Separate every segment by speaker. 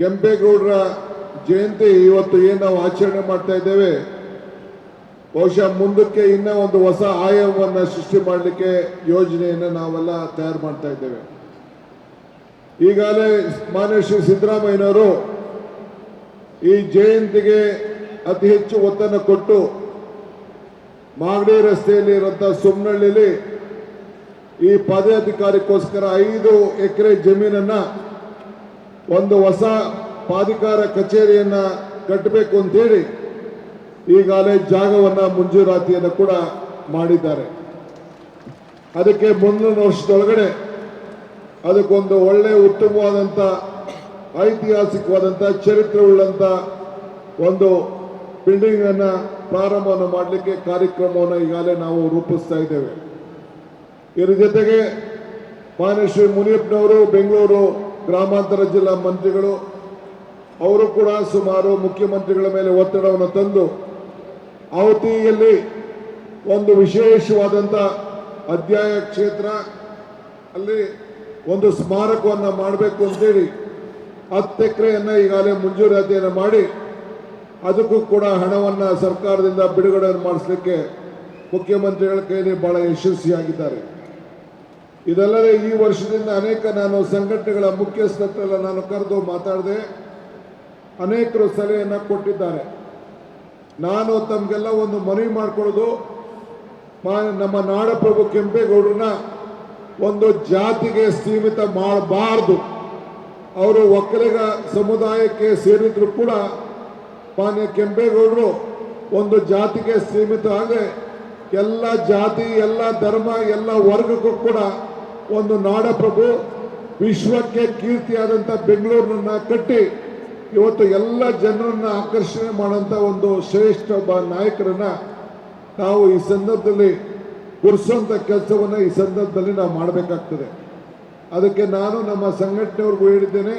Speaker 1: ಕೆಂಪೇಗೌಡರ ಜಯಂತಿ ಇವತ್ತು ಏನು ನಾವು ಆಚರಣೆ ಮಾಡ್ತಾ ಇದ್ದೇವೆ, ಬಹುಶಃ ಮುಂದಕ್ಕೆ ಇನ್ನೂ ಒಂದು ಹೊಸ ಆಯಾಮವನ್ನು ಸೃಷ್ಟಿ ಮಾಡಲಿಕ್ಕೆ ಯೋಜನೆಯನ್ನು ನಾವೆಲ್ಲ ತಯಾರು ಮಾಡ್ತಾ ಇದ್ದೇವೆ. ಈಗಾಗಲೇ ಮಾನ್ಯ ಶ್ರೀ ಸಿದ್ದರಾಮಯ್ಯನವರು ಈ ಜಯಂತಿಗೆ ಅತಿ ಹೆಚ್ಚು ಒತ್ತನ್ನು ಕೊಟ್ಟು ಮಾಗಡಿ ರಸ್ತೆಯಲ್ಲಿ ಇರುವಂತಹ ಸುಮ್ನಹಳ್ಳಿಯಲ್ಲಿ ಈ ಪದಾಧಿಕಾರಿಗೋಸ್ಕರ ಐದು ಎಕರೆ ಜಮೀನನ್ನ ಒಂದು ಹೊಸ ಪ್ರಾಧಿಕಾರ ಕಚೇರಿಯನ್ನ ಕಟ್ಟಬೇಕು ಅಂತೇಳಿ ಈಗಾಗಲೇ ಜಾಗವನ್ನ ಮಂಜೂರಾತಿಯನ್ನು ಕೂಡ ಮಾಡಿದ್ದಾರೆ. ಅದಕ್ಕೆ ಮುಂದಿನ ವರ್ಷದೊಳಗಡೆ ಅದಕ್ಕೊಂದು ಒಳ್ಳೆ ಉತ್ತಮವಾದಂಥ ಐತಿಹಾಸಿಕವಾದಂಥ ಚರಿತ್ರೆ ಉಳ್ಳಂಥ ಒಂದು ಬಿಲ್ಡಿಂಗ್ ಅನ್ನ ಪ್ರಾರಂಭವನ್ನು ಮಾಡಲಿಕ್ಕೆ ಕಾರ್ಯಕ್ರಮವನ್ನು ಈಗಾಗಲೇ ನಾವು ರೂಪಿಸ್ತಾ ಇದ್ದೇವೆ. ಇದರ ಜೊತೆಗೆ ಮಾನ್ಯ ಶ್ರೀ ಮುನಿಯಪ್ಪನವರು ಬೆಂಗಳೂರು ಗ್ರಾಮಾಂತರ ಜಿಲ್ಲಾ ಮಂತ್ರಿಗಳು, ಅವರು ಕೂಡ ಸುಮಾರು ಮುಖ್ಯಮಂತ್ರಿಗಳ ಮೇಲೆ ಒತ್ತಡವನ್ನು ತಂದು ಅವತಿಯಲ್ಲಿ ಒಂದು ವಿಶೇಷವಾದಂಥ ಅಧ್ಯಾಯ ಕ್ಷೇತ್ರ ಅಲ್ಲಿ ಒಂದು ಸ್ಮಾರಕವನ್ನು ಮಾಡಬೇಕು ಅಂತೇಳಿ ಹತ್ತು ಎಕರೆಯನ್ನು ಈಗಾಗಲೇ ಮಂಜೂರಾತಿಯನ್ನು ಮಾಡಿ, ಅದಕ್ಕೂ ಕೂಡ ಹಣವನ್ನು ಸರ್ಕಾರದಿಂದ ಬಿಡುಗಡೆ ಮಾಡಿಸಲಿಕ್ಕೆ ಮುಖ್ಯಮಂತ್ರಿಗಳ ಕೈಯಲ್ಲಿ ಭಾಳ ಯಶಸ್ವಿಯಾಗಿದ್ದಾರೆ. ಇದಲ್ಲದೆ ಈ ವರ್ಷದಿಂದ ಅನೇಕ ನಾನು ಸಂಘಟನೆಗಳ ಮುಖ್ಯಸ್ಥರೆಲ್ಲ ನಾನು ಕರೆದು ಮಾತಾಡಿದೆ ಅನೇಕರು ಸಲಹೆಯನ್ನು ಕೊಟ್ಟಿದ್ದಾರೆ. ನಾನು ತಮಗೆಲ್ಲ ಒಂದು ಮನವಿ ಮಾಡಿಕೊಳ್ಳೋದು ನಮ್ಮ ನಾಡಪ್ರಭು ಕೆಂಪೇಗೌಡರನ್ನ ಒಂದು ಜಾತಿಗೆ ಸೀಮಿತ ಮಾಡಬಾರ್ದು. ಅವರು ಒಕ್ಕಲಿಗ ಸಮುದಾಯಕ್ಕೆ ಸೇರಿದ್ರು ಕೂಡ ಮಾನ್ಯ ಕೆಂಪೇಗೌಡರು ಒಂದು ಜಾತಿಗೆ ಸೀಮಿತ ಆಗದೆ ಎಲ್ಲ ಜಾತಿ, ಎಲ್ಲ ಧರ್ಮ, ಎಲ್ಲ ವರ್ಗಕ್ಕೂ ಕೂಡ ಒಂದು ನಾಡಪ್ರಭು ವಿಶ್ವಕ್ಕೆ ಕೀರ್ತಿಯಾದಂಥ ಬೆಂಗಳೂರನ್ನ ಕಟ್ಟಿ ಇವತ್ತು ಎಲ್ಲ ಜನರನ್ನ ಆಕರ್ಷಣೆ ಮಾಡುವಂಥ ಒಂದು ಶ್ರೇಷ್ಠ ಒಬ್ಬ ನಾಯಕರನ್ನ ನಾವು ಈ ಸಂದರ್ಭದಲ್ಲಿ ಗುರುಸುವಂಥ ಕೆಲಸವನ್ನು ಈ ಸಂದರ್ಭದಲ್ಲಿ ನಾವು ಮಾಡಬೇಕಾಗ್ತದೆ. ಅದಕ್ಕೆ ನಾನು ನಮ್ಮ ಸಂಘಟನೆಯವ್ರಿಗೂ ಹೇಳಿದ್ದೇನೆ,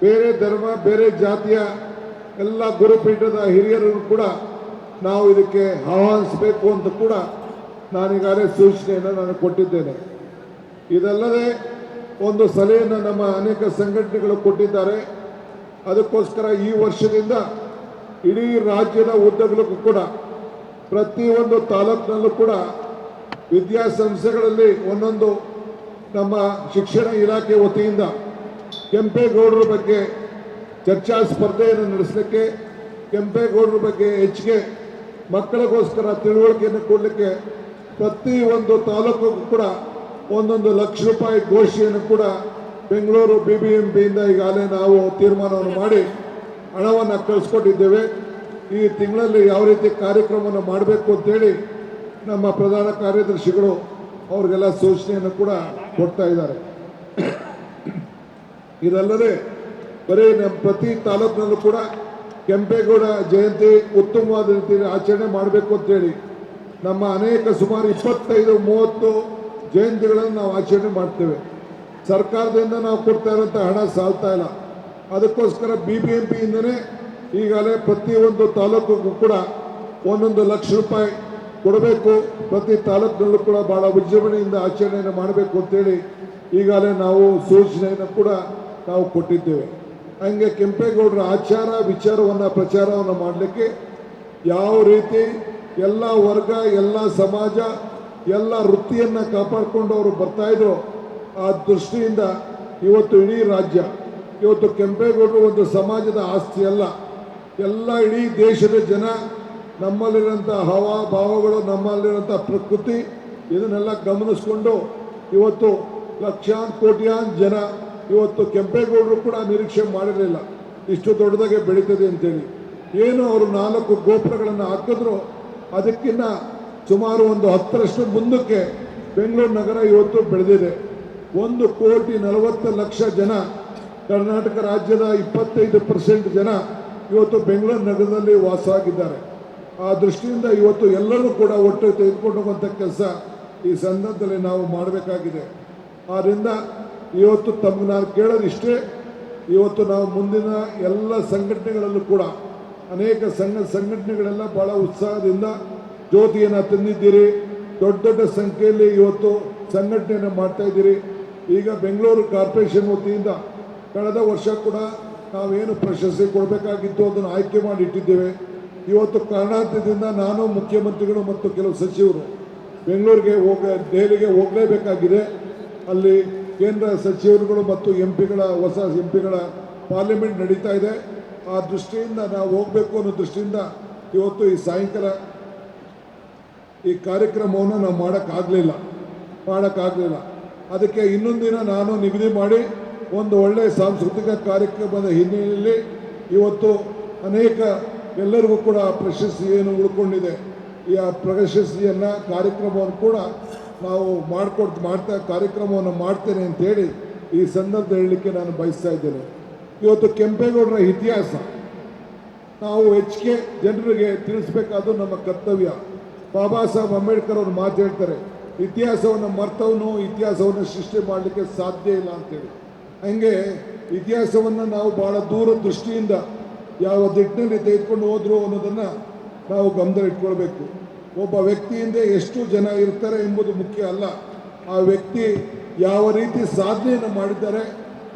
Speaker 1: ಬೇರೆ ಧರ್ಮ, ಬೇರೆ ಜಾತಿಯ ಎಲ್ಲ ಗುರುಪೀಠದ ಹಿರಿಯರನ್ನು ಕೂಡ ನಾವು ಇದಕ್ಕೆ ಆಹ್ವಾನಿಸಬೇಕು ಅಂತ ಕೂಡ ನಾನೀಗಾಗಲೇ ಸೂಚನೆಯನ್ನು ನಾನು ಕೊಟ್ಟಿದ್ದೇನೆ. ಇದಲ್ಲದೆ ಒಂದು ಸಲಹೆಯನ್ನು ನಮ್ಮ ಅನೇಕ ಸಂಘಟನೆಗಳು ಕೊಟ್ಟಿದ್ದಾರೆ. ಅದಕ್ಕೋಸ್ಕರ ಈ ವರ್ಷದಿಂದ ಇಡೀ ರಾಜ್ಯದ ಉದ್ದಗಲಕ್ಕೂ ಕೂಡ, ಪ್ರತಿಯೊಂದು ತಾಲೂಕಿನಲ್ಲೂ ಕೂಡ ವಿದ್ಯಾಸಂಸ್ಥೆಗಳಲ್ಲಿ ಒಂದೊಂದು ನಮ್ಮ ಶಿಕ್ಷಣ ಇಲಾಖೆ ವತಿಯಿಂದ ಕೆಂಪೇಗೌಡರ ಬಗ್ಗೆ ಚರ್ಚಾ ಸ್ಪರ್ಧೆಯನ್ನು ನಡೆಸಲಿಕ್ಕೆ, ಕೆಂಪೇಗೌಡರ ಬಗ್ಗೆ ಹೆಚ್ಚಿಗೆ ಮಕ್ಕಳಿಗೋಸ್ಕರ ತಿಳುವಳಿಕೆಯನ್ನು ಕೊಡಲಿಕ್ಕೆ ಪ್ರತಿ ಒಂದು ತಾಲೂಕಿಗೂ ಕೂಡ ಒಂದೊಂದು ಲಕ್ಷ ರೂಪಾಯಿ ಘೋಷಿಯನ್ನು ಕೂಡ ಬೆಂಗಳೂರು ಬಿ ಬಿ ಎಂ ಪಿಯಿಂದ ಈಗಾಗಲೇ ನಾವು ತೀರ್ಮಾನವನ್ನು ಮಾಡಿ ಹಣವನ್ನು ಕಳಿಸ್ಕೊಟ್ಟಿದ್ದೇವೆ. ಈ ತಿಂಗಳಲ್ಲಿ ಯಾವ ರೀತಿ ಕಾರ್ಯಕ್ರಮವನ್ನು ಮಾಡಬೇಕು ಅಂತೇಳಿ ನಮ್ಮ ಪ್ರಧಾನ ಕಾರ್ಯದರ್ಶಿಗಳು ಅವ್ರಿಗೆಲ್ಲ ಸೂಚನೆಯನ್ನು ಕೂಡ ಕೊಡ್ತಾ ಇದ್ದಾರೆ. ಇದಲ್ಲದೆ ಬರೀ ನಮ್ಮ ಪ್ರತಿ ತಾಲೂಕಿನಲ್ಲೂ ಕೂಡ ಕೆಂಪೇಗೌಡ ಜಯಂತಿ ಉತ್ತಮವಾದ ರೀತಿಯಲ್ಲಿ ಆಚರಣೆ ಮಾಡಬೇಕು ಅಂತೇಳಿ ನಮ್ಮ ಅನೇಕ ಸುಮಾರು ಇಪ್ಪತ್ತೈದು, ಮೂವತ್ತು ಜಯಂತಿಗಳನ್ನು ನಾವು ಆಚರಣೆ ಮಾಡ್ತೇವೆ. ಸರ್ಕಾರದಿಂದ ನಾವು ಕೊಡ್ತಾ ಇರೋಂಥ ಹಣ ಸಾಲ್ತಾ ಇಲ್ಲ. ಅದಕ್ಕೋಸ್ಕರ ಬಿ ಬಿ ಎಂ ಪಿಯಿಂದನೇ ಈಗಾಗಲೇ ಪ್ರತಿಯೊಂದು ತಾಲೂಕಿಗೂ ಕೂಡ ಒಂದೊಂದು ಲಕ್ಷ ರೂಪಾಯಿ ಕೊಡಬೇಕು. ಪ್ರತಿ ತಾಲೂಕಿನಲ್ಲೂ ಕೂಡ ಭಾಳ ವಿಜೃಂಭಣೆಯಿಂದ ಆಚರಣೆಯನ್ನು ಮಾಡಬೇಕು ಅಂತೇಳಿ ಈಗಾಗಲೇ ನಾವು ಸೂಚನೆಯನ್ನು ಕೂಡ ನಾವು ಕೊಟ್ಟಿದ್ದೇವೆ. ಹಂಗೆ ಕೆಂಪೇಗೌಡರ ಆಚಾರ ವಿಚಾರವನ್ನು ಪ್ರಚಾರವನ್ನು ಮಾಡಲಿಕ್ಕೆ ಯಾವ ರೀತಿ ಎಲ್ಲ ವರ್ಗ, ಎಲ್ಲ ಸಮಾಜ ಎಲ್ಲ ವೃತ್ತಿಯನ್ನು ಕಾಪಾಡಿಕೊಂಡು ಅವರು ಬರ್ತಾಯಿದ್ರು ಆ ದೃಷ್ಟಿಯಿಂದ ಇವತ್ತು ಇಡೀ ರಾಜ್ಯ, ಇವತ್ತು ಕೆಂಪೇಗೌಡರು ಒಂದು ಸಮಾಜದ ಆಸ್ತಿ ಅಲ್ಲ. ಎಲ್ಲ ಇಡೀ ದೇಶದ ಜನ ನಮ್ಮಲ್ಲಿರೋಂಥ ಭಾವಗಳು ನಮ್ಮಲ್ಲಿರೋಂಥ ಪ್ರಕೃತಿ ಇದನ್ನೆಲ್ಲ ಗಮನಿಸ್ಕೊಂಡು ಇವತ್ತು ಲಕ್ಷಾಂತರ ಕೋಟ್ಯಾನ್ ಜನ ಇವತ್ತು ಕೆಂಪೇಗೌಡರು ಕೂಡ ನಿರೀಕ್ಷೆ ಮಾಡಿರಲಿಲ್ಲ. ಇಷ್ಟು ದೊಡ್ಡದಾಗೆ ಬೆಳೀತದೆ ಅಂತೇಳಿ. ಏನು ಅವರು ನಾಲ್ಕು ಗೋಪುರಗಳನ್ನು ಹಾಕಿದ್ರು ಅದಕ್ಕಿಂತ ಸುಮಾರು ಒಂದು ಹತ್ತರಷ್ಟು ಮುಂದಕ್ಕೆ ಬೆಂಗಳೂರು ನಗರ ಇವತ್ತು ಬೆಳೆದಿದೆ. ಒಂದು ಕೋಟಿ ನಲವತ್ತು ಲಕ್ಷ ಜನ, ಕರ್ನಾಟಕ ರಾಜ್ಯದ ಇಪ್ಪತ್ತೈದು ಪರ್ಸೆಂಟ್ ಜನ ಇವತ್ತು ಬೆಂಗಳೂರು ನಗರದಲ್ಲಿ ವಾಸ ಆಗಿದ್ದಾರೆ ಆ ದೃಷ್ಟಿಯಿಂದ ಇವತ್ತು ಎಲ್ಲರೂ ಕೂಡ ಒಟ್ಟು ತೆಗೆದುಕೊಂಡು ಹೋಗುವಂಥ ಕೆಲಸ ಈ ಸಂದರ್ಭದಲ್ಲಿ ನಾವು ಮಾಡಬೇಕಾಗಿದೆ. ಆದ್ದರಿಂದ ಇವತ್ತು ತಮ್ಗೆ ನಾನು ಕೇಳೋದಿಷ್ಟೇ, ಇವತ್ತು ನಾವು ಮುಂದಿನ ಎಲ್ಲ ಸಂಘಟನೆಗಳಲ್ಲೂ ಕೂಡ, ಅನೇಕ ಸಂಘ ಸಂಘಟನೆಗಳೆಲ್ಲ ಭಾಳ ಉತ್ಸಾಹದಿಂದ ಜ್ಯೋತಿಯನ್ನು ತಂದಿದ್ದೀರಿ. ದೊಡ್ಡ ದೊಡ್ಡ ಸಂಖ್ಯೆಯಲ್ಲಿ ಇವತ್ತು ಸಂಘಟನೆಯನ್ನು ಮಾಡ್ತಾ ಇದ್ದೀರಿ. ಈಗ ಬೆಂಗಳೂರು ಕಾರ್ಪೊರೇಷನ್ ವತಿಯಿಂದ ಕಳೆದ ವರ್ಷ ಕೂಡ ನಾವೇನು ಪ್ರಶಸ್ತಿ ಕೊಡಬೇಕಾಗಿತ್ತು ಅದನ್ನು ಆಯ್ಕೆ ಮಾಡಿ ಇಟ್ಟಿದ್ದೇವೆ. ಇವತ್ತು ಕರ್ನಾಟಕದಿಂದ ನಾನು ಮುಖ್ಯಮಂತ್ರಿಗಳು ಮತ್ತು ಕೆಲವು ಸಚಿವರು ಬೆಂಗಳೂರಿಗೆ ಹೋಗ, ದೆಹಲಿಗೆ ಹೋಗಲೇಬೇಕಾಗಿದೆ. ಅಲ್ಲಿ ಕೇಂದ್ರ ಸಚಿವರುಗಳು ಮತ್ತು ಎಂ ಪಿಗಳ ಹೊಸ ಎಂ ಪಿಗಳ ಪಾರ್ಲಿಮೆಂಟ್ ನಡೀತಾ ಇದೆ. ಆ ದೃಷ್ಟಿಯಿಂದ ನಾವು ಹೋಗಬೇಕು ಅನ್ನೋ ದೃಷ್ಟಿಯಿಂದ ಇವತ್ತು ಈ ಸಾಯಂಕಾಲ ಈ ಕಾರ್ಯಕ್ರಮವನ್ನು ನಾವು ಮಾಡೋಕ್ಕಾಗಲಿಲ್ಲ. ಮಾಡೋಕ್ಕಾಗಲಿಲ್ಲ. ಅದಕ್ಕೆ ಇನ್ನೊಂದು ದಿನ ನಾನು ನಿಗದಿ ಮಾಡಿ ಒಂದು ಒಳ್ಳೆಯ ಸಾಂಸ್ಕೃತಿಕ ಕಾರ್ಯಕ್ರಮದ ಹಿನ್ನೆಲೆಯಲ್ಲಿ ಇವತ್ತು ಅನೇಕ ಎಲ್ಲರಿಗೂ ಕೂಡ ಪ್ರಶಸ್ತಿ ಏನು ಉಳ್ಕೊಂಡಿದೆ, ಈ ಆ ಪ್ರಶಸ್ತಿಯನ್ನು ಕಾರ್ಯಕ್ರಮವನ್ನು ಕೂಡ ನಾವು ಮಾಡಿಕೊಡ್ತು ಮಾಡ್ತಾ, ಕಾರ್ಯಕ್ರಮವನ್ನು ಮಾಡ್ತೇನೆ ಅಂತೇಳಿ ಈ ಸಂದರ್ಭ ಹೇಳಲಿಕ್ಕೆ ನಾನು ಬಯಸ್ತಾ ಇದ್ದೇನೆ. ಇವತ್ತು ಕೆಂಪೇಗೌಡರ ಇತಿಹಾಸ. ನಾವು ಹೆಚ್ಚಿಗೆ ಜನರಿಗೆ ತಿಳಿಸ್ಬೇಕಾದ್ದು ನಮ್ಮ ಕರ್ತವ್ಯ. ಬಾಬಾ ಸಾಹೇಬ್ ಅಂಬೇಡ್ಕರ್ ಅವರು ಮಾತು ಹೇಳ್ತಾರೆ, ಇತಿಹಾಸವನ್ನು ಮರ್ತವನು, ಇತಿಹಾಸವನ್ನು ಸೃಷ್ಟಿ ಮಾಡಲಿಕ್ಕೆ ಸಾಧ್ಯ ಇಲ್ಲ ಅಂತೇಳಿ. ಹಂಗೆ ಇತಿಹಾಸವನ್ನು ನಾವು ಬಹಳ ದೂರ ದೃಷ್ಟಿಯಿಂದ ಯಾವ ದಿಟ್ಟಿನಲ್ಲಿ ತೆಗೆದುಕೊಂಡು ಹೋದ್ರು ಅನ್ನೋದನ್ನು ನಾವು ಗಮನ ಇಟ್ಕೊಳ್ಬೇಕು. ಒಬ್ಬ ವ್ಯಕ್ತಿಯಿಂದ ಎಷ್ಟು ಜನ ಇರ್ತಾರೆ ಎಂಬುದು ಮುಖ್ಯ ಅಲ್ಲ. ಆ ವ್ಯಕ್ತಿ ಯಾವ ರೀತಿ ಸಾಧನೆಯನ್ನು ಮಾಡಿದ್ದಾರೆ,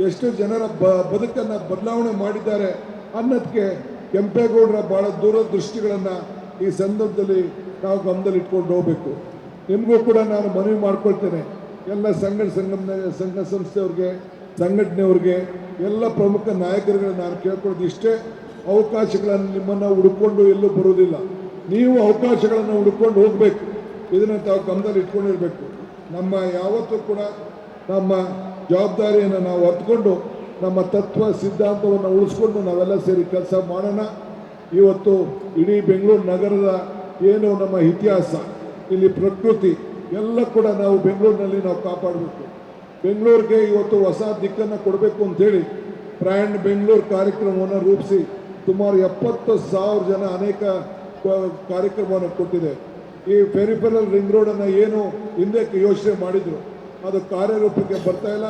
Speaker 1: ಎಷ್ಟು ಜನರ ಬ, ಬದುಕನ್ನು ಬದಲಾವಣೆ ಮಾಡಿದ್ದಾರೆ ಅನ್ನೋದಕ್ಕೆ ಕೆಂಪೇಗೌಡರ ಭಾಳ ದೂರದೃಷ್ಟಿಗಳನ್ನು ಈ ಸಂದರ್ಭದಲ್ಲಿ ನಾವು ಗಮನದಲ್ಲಿ ಇಟ್ಕೊಂಡು ಹೋಗಬೇಕು. ನಿಮಗೂ ಕೂಡ ನಾನು ಮನವಿ ಮಾಡ್ಕೊಳ್ತೇನೆ. ಎಲ್ಲ ಸಂಘ ಸಂಘ ಸಂಘ ಸಂಸ್ಥೆಯವ್ರಿಗೆ, ಸಂಘಟನೆಯವ್ರಿಗೆ, ಎಲ್ಲ ಪ್ರಮುಖ ನಾಯಕರುಗಳು ನಾನು ಕೇಳ್ಕೊಳ್ಳೋದು ಇಷ್ಟೇ. ಅವಕಾಶಗಳನ್ನು ನಿಮ್ಮನ್ನು ಹುಡುಕೊಂಡು ಎಲ್ಲೂ ಬರುವುದಿಲ್ಲ. ನೀವು ಅವಕಾಶಗಳನ್ನು ಹುಡುಕೊಂಡು ಹೋಗಬೇಕು. ಇದನ್ನು ತಾವು ಗಮನದಲ್ಲಿ ಇಟ್ಕೊಂಡಿರಬೇಕು. ನಮ್ಮ ಯಾವತ್ತೂ ಕೂಡ ನಮ್ಮ ಜವಾಬ್ದಾರಿಯನ್ನು ನಾವು ಹೊತ್ಕೊಂಡು, ನಮ್ಮ ತತ್ವ ಸಿದ್ಧಾಂತವನ್ನು ಉಳಿಸ್ಕೊಂಡು ನಾವೆಲ್ಲ ಸೇರಿ ಕೆಲಸ ಮಾಡೋಣ. ಇವತ್ತು ಇಡೀ ಬೆಂಗಳೂರು ನಗರದ ಏನು ನಮ್ಮ ಇತಿಹಾಸ, ಇಲ್ಲಿ ಪ್ರಕೃತಿ, ಎಲ್ಲ ಕೂಡ ನಾವು ಬೆಂಗಳೂರಿನಲ್ಲಿ ನಾವು ಕಾಪಾಡಬೇಕು. ಬೆಂಗಳೂರಿಗೆ ಇವತ್ತು ಹೊಸ ದಿಕ್ಕನ್ನು ಕೊಡಬೇಕು ಅಂತೇಳಿ ಪ್ರಯಾಣ ಬೆಂಗಳೂರು ಕಾರ್ಯಕ್ರಮವನ್ನು ರೂಪಿಸಿ ಸುಮಾರು ಎಪ್ಪತ್ತು ಸಾವಿರ ಜನ ಅನೇಕ ಕಾರ್ಯಕ್ರಮವನ್ನು ಕೊಟ್ಟಿದೆ. ಈ ಪೆರಿಫೆರಲ್ ರಿಂಗ್ ರೋಡನ್ನು ಏನು ಹಿಂದೆ ಯೋಚನೆ ಮಾಡಿದ್ರು, ಅದು ಕಾರ್ಯರೂಪಕ್ಕೆ ಬರ್ತಾ ಇಲ್ಲ.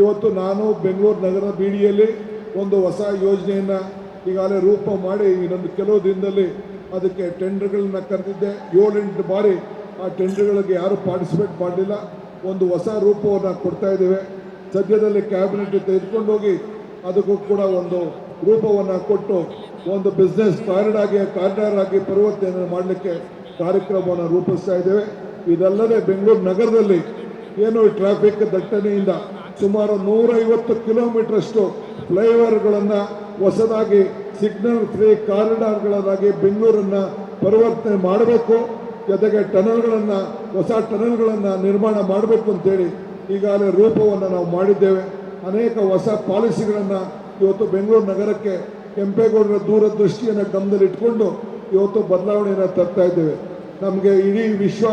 Speaker 1: ಇವತ್ತು ನಾನು ಬೆಂಗಳೂರು ನಗರ ಬೀಡಿಯಲ್ಲಿ ಒಂದು ಹೊಸ ಯೋಜನೆಯನ್ನು ಈಗಾಗಲೇ ರೂಪ ಮಾಡಿ ಇನ್ನೊಂದು ಕೆಲವು ದಿನದಲ್ಲಿ ಅದಕ್ಕೆ ಟೆಂಡರ್ಗಳನ್ನ ಕರೆದಿದ್ದೆ. ಏಳೆಂಟು ಬಾರಿ ಆ ಟೆಂಡರ್ಗಳಿಗೆ ಯಾರು ಪಾರ್ಟಿಸಿಪೇಟ್ ಮಾಡಲಿಲ್ಲ. ಒಂದು ಹೊಸ ರೂಪವನ್ನು ಕೊಡ್ತಾ ಇದ್ದೇವೆ. ಸದ್ಯದಲ್ಲಿ ಕ್ಯಾಬಿನೆಟ್ ತೆಗೆದುಕೊಂಡು ಹೋಗಿ ಅದಕ್ಕೂ ಕೂಡ ಒಂದು ರೂಪವನ್ನು ಕೊಟ್ಟು ಒಂದು ಬಿಸ್ನೆಸ್ ಕಾರ್ಡ್ ಆಗಿ ಕಾರಿಡಾರ್ ಆಗಿ ಪರಿವರ್ತನೆ ಮಾಡಲಿಕ್ಕೆ ಕಾರ್ಯಕ್ರಮವನ್ನು ರೂಪಿಸ್ತಾ ಇದ್ದೇವೆ. ಇದಲ್ಲದೆ ಬೆಂಗಳೂರು ನಗರದಲ್ಲಿ ಏನು ಟ್ರಾಫಿಕ್ ದಟ್ಟಣೆಯಿಂದ ಸುಮಾರು ನೂರೈವತ್ತು ಕಿಲೋಮೀಟರ್ಷ್ಟು ಫ್ಲೈಓವರ್ಗಳನ್ನು ಹೊಸದಾಗಿ ಸಿಗ್ನಲ್ ಫ್ರೀ ಕಾರಿಡಾರ್ಗಳನ್ನಾಗಿ ಬೆಂಗಳೂರನ್ನು ಪರಿವರ್ತನೆ ಮಾಡಬೇಕು, ಜೊತೆಗೆ ಟನಲ್ಗಳನ್ನು, ಹೊಸ ಟನಲ್ಗಳನ್ನು ನಿರ್ಮಾಣ ಮಾಡಬೇಕು ಅಂತೇಳಿ ಈಗಾಗಲೇ ರೂಪವನ್ನು ನಾವು ಮಾಡಿದ್ದೇವೆ. ಅನೇಕ ಹೊಸ ಪಾಲಿಸಿಗಳನ್ನು ಇವತ್ತು ಬೆಂಗಳೂರು ನಗರಕ್ಕೆ ಕೆಂಪೇಗೌಡರ ದೂರದೃಷ್ಟಿಯನ್ನು ಗಮನದಲ್ಲಿ ಇಟ್ಕೊಂಡು ಇವತ್ತು ಬದಲಾವಣೆಯನ್ನು ತರ್ತಾ ಇದ್ದೇವೆ. ನಮಗೆ ಇಡೀ ವಿಶ್ವ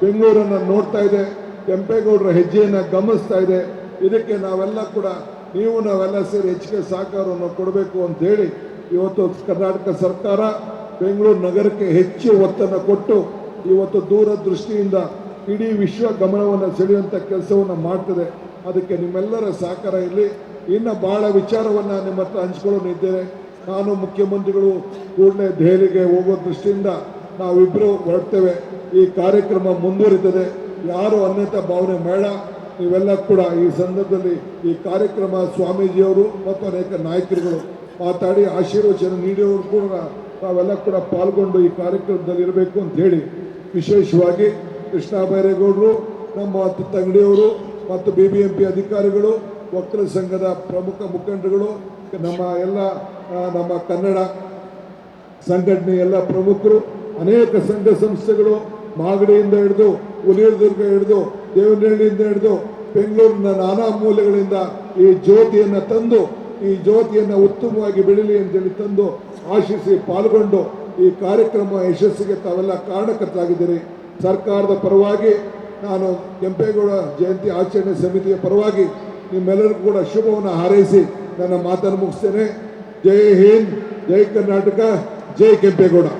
Speaker 1: ಬೆಂಗಳೂರನ್ನು ನೋಡ್ತಾ ಇದೆ, ಕೆಂಪೇಗೌಡರ ಹೆಜ್ಜೆಯನ್ನು ಗಮನಿಸ್ತಾ ಇದೆ. ಇದಕ್ಕೆ ನಾವೆಲ್ಲ ಕೂಡ ನೀವು ನಾವೆಲ್ಲ ಸೇರಿ ಹೆಚ್ಚಿಗೆ ಸಹಕಾರವನ್ನು ಕೊಡಬೇಕು ಅಂತ ಹೇಳಿ ಇವತ್ತು ಕರ್ನಾಟಕ ಸರ್ಕಾರ ಬೆಂಗಳೂರು ನಗರಕ್ಕೆ ಹೆಚ್ಚು ಒತ್ತನ್ನು ಕೊಟ್ಟು ಇವತ್ತು ದೂರದೃಷ್ಟಿಯಿಂದ ಇಡೀ ವಿಶ್ವ ಗಮನವನ್ನು ಸೆಳೆಯುವಂಥ ಕೆಲಸವನ್ನು ಮಾಡ್ತದೆ. ಅದಕ್ಕೆ ನಿಮ್ಮೆಲ್ಲರ ಸಹಕಾರ ಇರಲಿ. ಇನ್ನು ಭಾಳ ವಿಚಾರವನ್ನು ನಿಮ್ಮ ಹತ್ರ ಹಂಚ್ಕೊಳ್ಳೋನಿದ್ದೇನೆ ನಾನು ಮುಖ್ಯಮಂತ್ರಿಗಳು ಕೂಡಲೇ ದೆಹಲಿಗೆ ಹೋಗೋ ದೃಷ್ಟಿಯಿಂದ ನಾವಿಬ್ಬರು ಹೊರಡ್ತೇವೆ. ಈ ಕಾರ್ಯಕ್ರಮ ಮುಂದುವರಿತದೆ. ಯಾರು ಅನ್ಯತಾ ಭಾವನೆ ಬೇಡ. ನೀವೆಲ್ಲ ಕೂಡ ಈ ಸಂದರ್ಭದಲ್ಲಿ ಈ ಕಾರ್ಯಕ್ರಮ ಸ್ವಾಮೀಜಿಯವರು ಮತ್ತು ಅನೇಕ ನಾಯಕರುಗಳು ಮಾತಾಡಿ ಆಶೀರ್ವಚನ ನೀಡಿಯವರು ಕೂಡ ನಾವೆಲ್ಲ ಕೂಡ ಪಾಲ್ಗೊಂಡು ಈ ಕಾರ್ಯಕ್ರಮದಲ್ಲಿ ಇರಬೇಕು ಅಂತ ಹೇಳಿ ವಿಶೇಷವಾಗಿ ಕೃಷ್ಣ ಬೈರೇಗೌಡರು, ನಮ್ಮ ತಂಗಡಿಯವರು ಮತ್ತು ಬಿ ಬಿ ಎಂ ಪಿ ಅಧಿಕಾರಿಗಳು ವಕೀಲ ಸಂಘದ ಪ್ರಮುಖ ಮುಖಂಡರುಗಳು, ನಮ್ಮ ಎಲ್ಲ ನಮ್ಮ ಕನ್ನಡ ಸಂಘಟನೆ ಎಲ್ಲ ಪ್ರಮುಖರು, ಅನೇಕ ಸಂಘ ಸಂಸ್ಥೆಗಳು ಮಾಗಡಿಯಿಂದ ಹಿಡಿದು ಹುಲಿಯದುರ್ಗ ಹಿಡಿದು ದೇವನಹಳ್ಳಿಯಿಂದ ಹಿಡಿದು ಬೆಂಗಳೂರಿನ ನಾನಾ ಮೂಲೆಗಳಿಂದ ಈ ಜ್ಯೋತಿಯನ್ನು ತಂದು, ಈ ಜ್ಯೋತಿಯನ್ನು ಉತ್ತಮವಾಗಿ ಬೆಳೀಲಿ ಅಂತೇಳಿ ತಂದು ಆಶಿಸಿ ಪಾಲ್ಗೊಂಡು ಈ ಕಾರ್ಯಕ್ರಮ ಯಶಸ್ಸಿಗೆ ತಾವೆಲ್ಲ ಕಾರಣಕರ್ತರಾಗಿದ್ದೀರಿ. ಸರ್ಕಾರದ ಪರವಾಗಿ ನಾನು ಕೆಂಪೇಗೌಡ ಜಯಂತಿ ಆಚರಣೆ ಸಮಿತಿಯ ಪರವಾಗಿ ನಿಮ್ಮೆಲ್ಲರಿಗೂ ಕೂಡ ಶುಭವನ್ನು ಹಾರೈಸಿ ನನ್ನ ಮಾತನ್ನು ಮುಗಿಸ್ತೇನೆ. ಜೈ ಹಿಂದ್, ಜೈ ಕರ್ನಾಟಕ, ಜೈ ಕೆಂಪೇಗೌಡ.